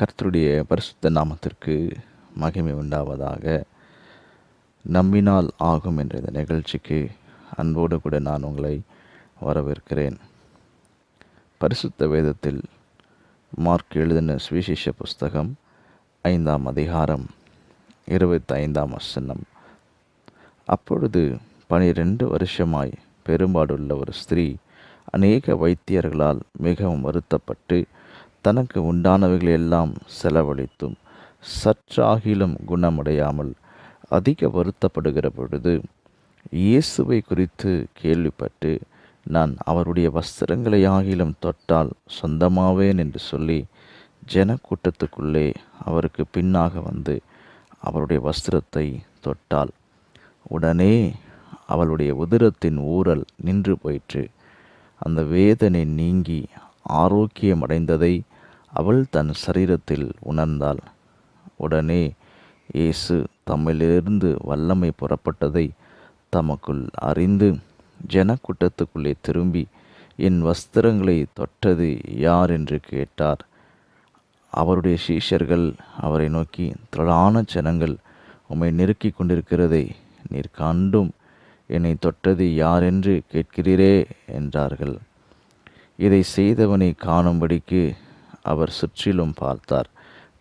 கர்த்தருடைய பரிசுத்த நாமத்திற்கு மகிமை உண்டாவதாக நம்பினால் ஆகும் என்ற இந்த நிகழ்ச்சிக்கு அன்போடு கூட நான் உங்களை வரவேற்கிறேன். பரிசுத்த வேதத்தில் மார்க் எழுதின சுவிசேஷ புஸ்தகம் ஐந்தாம் அதிகாரம் இருபத்தி ஐந்தாம் வசனம். அப்பொழுது பனிரெண்டு வருஷமாய் பெரும்பாடுள்ள ஒரு ஸ்திரீ அநேக வைத்தியர்களால் மிகவும் வருத்தப்பட்டு தனக்கு உண்டானவைகளெல்லாம் செலவழித்தும் சற்றாகிலும் குணமடையாமல் அதிக வருத்தப்படுகிற பொழுது இயேசுவை குறித்து கேள்விப்பட்டு நான் அவருடைய வஸ்திரங்களை ஆகிலும் தொட்டால் சொந்தமாவேன் என்று சொல்லி ஜனக்கூட்டத்துக்குள்ளே அவருக்கு பின்னாக வந்து அவருடைய வஸ்திரத்தை தொட்டாள். உடனே அவளுடைய உதிரத்தின் ஊரல் நின்று போயிற்று. அந்த வேதனை நீங்கி ஆரோக்கியமடைந்ததை அவள் தன் சரீரத்தில் உணர்ந்தாள். உடனே இயேசு தம்மிலிருந்து வல்லமை புறப்பட்டதை தமக்குள் அறிந்து ஜனக்கூட்டத்துக்குள்ளே திரும்பி என் வஸ்திரங்களை தொட்டது யார்? என்று கேட்டார். அவருடைய சீஷர்கள் அவரை நோக்கி திரளான ஜனங்கள் உம்மை நெருக்கி கொண்டிருக்கிறதை நீர் கண்டும். என்னை தொட்டது யார் என்று கேட்கிறீரே என்றார்கள். இதை செய்தவனை காணும்படிக்கு அவர் சுற்றிலும் பார்த்தார்.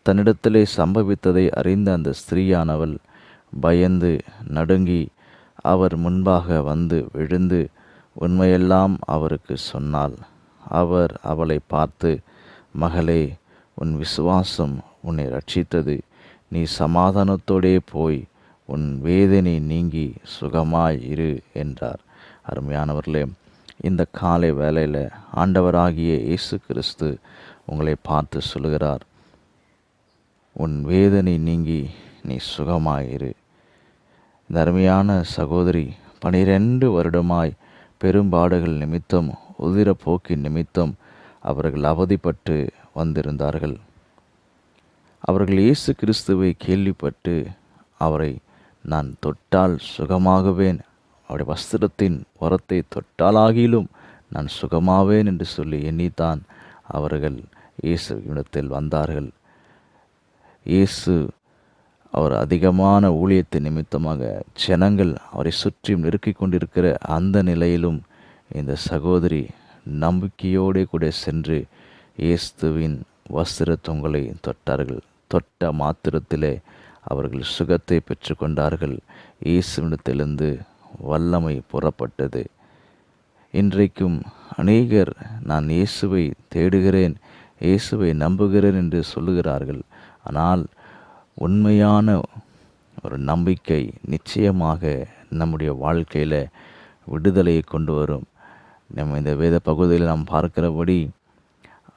தன்னிடத்திலே சம்பவித்ததை அறிந்த அந்த ஸ்திரீயானவள் பயந்து நடுங்கி அவர் முன்பாக வந்து விழுந்து உண்மையெல்லாம் அவருக்கு சொன்னாள் அவர் அவளை பார்த்து மகளே உன் விசுவாசம் உன்னை ரட்சித்தது. நீ சமாதானத்தோடே போய் உன் வேதனை நீங்கி சுகமாய் இரு என்றார். அருமையானவர்களே இந்த காலை வேலையில் ஆண்டவராகிய இயேசு கிறிஸ்து உங்களை பார்த்து சொல்கிறார் உன் வேதனை நீங்கி நீ சுகமாயிரு. இந்த சகோதரி பனிரெண்டு வருடமாய் பெரும்பாடுகள் நிமித்தம் உதிரப்போக்கின் நிமித்தம் அவர்கள் அவதிப்பட்டு வந்திருந்தார்கள். அவர்கள் இயேசு கிறிஸ்துவை கேள்விப்பட்டு அவரை நான் தொட்டால் சுகமாகுவேன் அவருடைய வஸ்திரத்தின் உரத்தை தொட்டாலாகிலும் நான் சுகமாவேன் என்று சொல்லி எண்ணித்தான். அவர்கள் இயேசுவிடத்தில் வந்தார்கள். இயேசு அவர் அதிகமான ஊழியத்தின் நிமித்தமாக ஜனங்கள் அவரை சுற்றி நெருக்கிக் கொண்டிருக்கிற அந்த நிலையிலும் இந்த சகோதரி நம்பிக்கையோடு கூட சென்று இயேசுவின் வஸ்திர தொங்கலை தொட்டார்கள். தொட்ட மாத்திரத்திலே அவர்கள் சுகத்தை பெற்றுக்கொண்டார்கள். இயேசுவிடத்திலிருந்து வல்லமை புறப்பட்டது. இன்றைக்கும் அநேகர் நான் இயேசுவை தேடுகிறேன் இயேசுவை நம்புகிறேன் என்று சொல்லுகிறார்கள். ஆனால் உண்மையான ஒரு நம்பிக்கை நிச்சயமாக நம்முடைய வாழ்க்கையில் விடுதலையை கொண்டு வரும். நம்ம இந்த வேத பகுதியில் நாம் பார்க்கிறபடி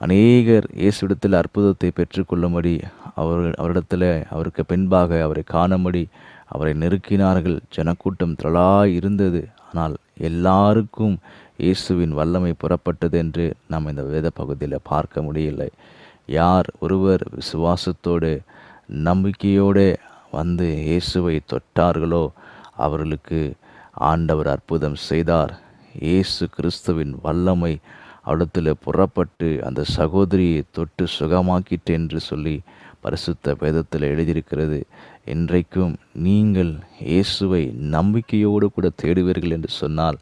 அநேகர் இயேசுவிடத்தில் அற்புதத்தை பெற்றுக்கொள்ளும்படி அவர் அவரிடத்தில் அவருக்கு பின்பாக அவரை காணும்படி அவரை நெருக்கினார்கள். ஜனக்கூட்டம் திரளாய் இருந்தது. ஆனால் எல்லாருக்கும் இயேசுவின் வல்லமை புறப்பட்டது என்று நாம் இந்த வேத பகுதியில் பார்க்க முடியலை. யார் ஒருவர் விசுவாசத்தோடு நம்பிக்கையோடு வந்து இயேசுவை தொட்டார்களோ அவர்களுக்கு ஆண்டவர் அற்புதம் செய்தார். இயேசு கிறிஸ்துவின் வல்லமை அவடத்தில் புறப்பட்டு அந்த சகோதரியை தொட்டு சுகமாக்கிட்டு என்று சொல்லி பரிசுத்த வேதத்தில் எழுதியிருக்கிறது. இன்றைக்கும் நீங்கள் இயேசுவை நம்பிக்கையோடு கூட தேடுவீர்கள் என்று சொன்னால்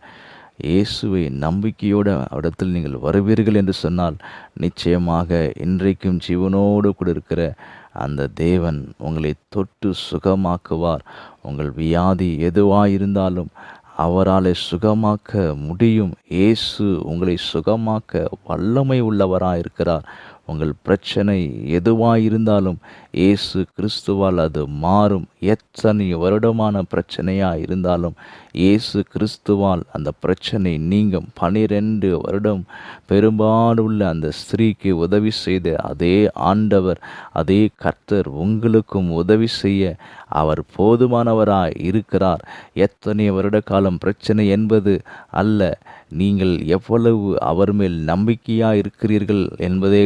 இயேசுவை நம்பிக்கையோடு இடத்தில் நீங்கள் வருவீர்கள் என்று சொன்னால் நிச்சயமாக இன்றைக்கும் ஜீவனோடு கூட இருக்கிற அந்த தேவன் உங்களை தொட்டு சுகமாக்குவார். உங்கள் வியாதி எதுவாயிருந்தாலும் அவரால் சுகமாக்க முடியும். இயேசு உங்களை சுகமாக்க வல்லமை உள்ளவராக இருக்கிறார் உங்கள் பிரச்சனை எதுவாயிருந்தாலும் இயேசு கிறிஸ்துவால் அது மாறும். எத்தனை வருடமான பிரச்சனையாக இருந்தாலும் இயேசு கிறிஸ்துவால் அந்த பிரச்சனை நீங்கும். பனிரெண்டு வருடம் பெரும்பாலுள்ள அந்த ஸ்திரீக்கு உதவி செய்த அதே ஆண்டவர் அதே கர்த்தர் உங்களுக்கும் உதவி செய்ய அவர் போதுமானவராய் இருக்கிறார். எத்தனை வருட காலம் பிரச்சனை என்பது அல்ல. நீங்கள் எவ்வளவு அவர் மேல் நம்பிக்கையாக இருக்கிறீர்கள் என்பதே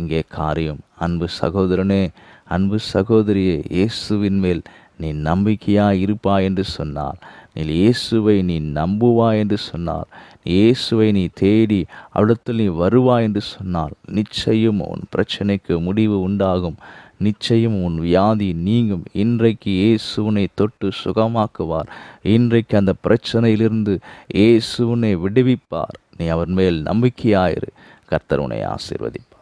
இங்கே காரியம். அன்பு சகோதரனே அன்பு சகோதரியே இயேசுவின் மேல் நீ நம்பிக்கையாக இருப்பா என்று சொன்னார் நீ இயேசுவை நீ நம்புவா என்று சொன்னார் இயேசுவை நீ தேடி அவிடத்தில் நீ வருவாய் என்று சொன்னால் நிச்சயம் உன் பிரச்சனைக்கு முடிவு உண்டாகும். நிச்சயம் உன் வியாதி நீங்கும். இன்றைக்கு இயேசுனை தொட்டு சுகமாக்குவார். இன்றைக்கு அந்த பிரச்சனையிலிருந்து இயேசுனை விடுவிப்பார். நீ அவர் மேல் நம்பிக்கையாயிரு. கர்த்தர் உன்னை ஆசீர்வதிப்பார்.